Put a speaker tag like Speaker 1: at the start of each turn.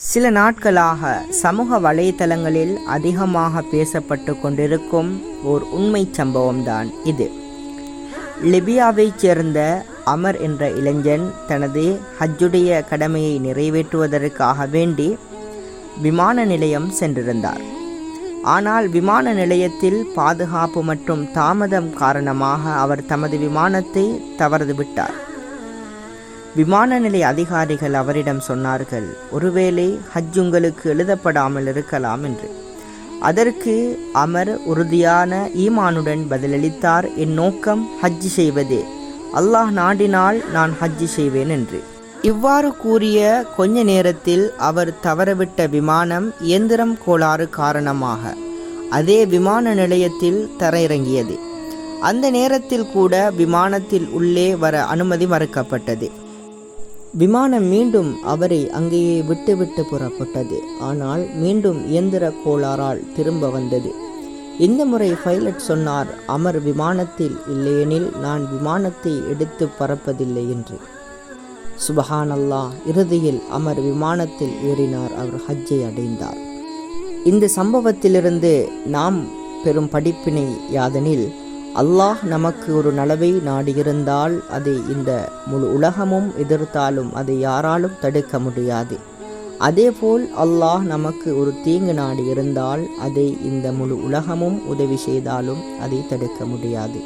Speaker 1: சில நாட்களாக சமூக வலைத்தளங்களில் அதிகமாக பேசப்பட்டு கொண்டிருக்கும் ஓர் உண்மை சம்பவம்தான் இது. லிபியாவைச் சேர்ந்த அமர் என்ற இளைஞன் தனது ஹஜ்ஜுடைய கடமையை நிறைவேற்றுவதற்காக வேண்டி விமான நிலையம் சென்றிருந்தார். ஆனால் விமான நிலையத்தில் பாதுகாப்பு மற்றும் தாமதம் காரணமாக அவர் தமது விமானத்தை தவறது விட்டார் விமான நிலைய அதிகாரிகள் அவரிடம் சொன்னார்கள் ஒருவேளை ஹஜ் உங்களுக்கு எழுதப்படாமல் இருக்கலாம் என்று. அதற்கு அமர் உறுதியான ஈமானுடன் பதிலளித்தார் என் நோக்கம் ஹஜ் செய்வதே. அல்லாஹ் நாடினால் நான் ஹஜ் செய்வேன் என்று. இவ்வாறு கூறிய கொஞ்ச நேரத்தில் அவர் தவறவிட்ட விமானம் இயந்திரம் கோளாறு காரணமாக அதே விமான நிலையத்தில் தரையிறங்கியது. அந்த நேரத்தில் கூட விமானத்தில் உள்ளே வர அனுமதி மறுக்கப்பட்டது. விமானம் மீண்டும் அவரை அங்கேயே விட்டுவிட்டு புறப்பட்டது. ஆனால் மீண்டும் இயந்திர கோளாறால் திரும்ப வந்தது. இந்த முறை பைலட் சொன்னார் அமர் விமானத்தில் இல்லையெனில் நான் விமானத்தை எடுத்து பறப்பதில்லை என்று. சுபஹானல்லா இறுதியில் அமர் விமானத்தில் ஏறினார். அவர் ஹஜ்ஜை அடைந்தார். இந்த சம்பவத்திலிருந்து நாம் பெறும் படிப்பினை யாதெனில் அல்லாஹ் நமக்கு ஒரு நலவை நாடியிருந்தால் அதை இந்த முழு உலகமும் எதிர்த்தாலும் அதை யாராலும் தடுக்க முடியாது. அதேபோல் அல்லாஹ் நமக்கு ஒரு தீங்கு நாடி இருந்தால் அதை இந்த முழு உலகமும் உதவி செய்தாலும் அதை தடுக்க முடியாது.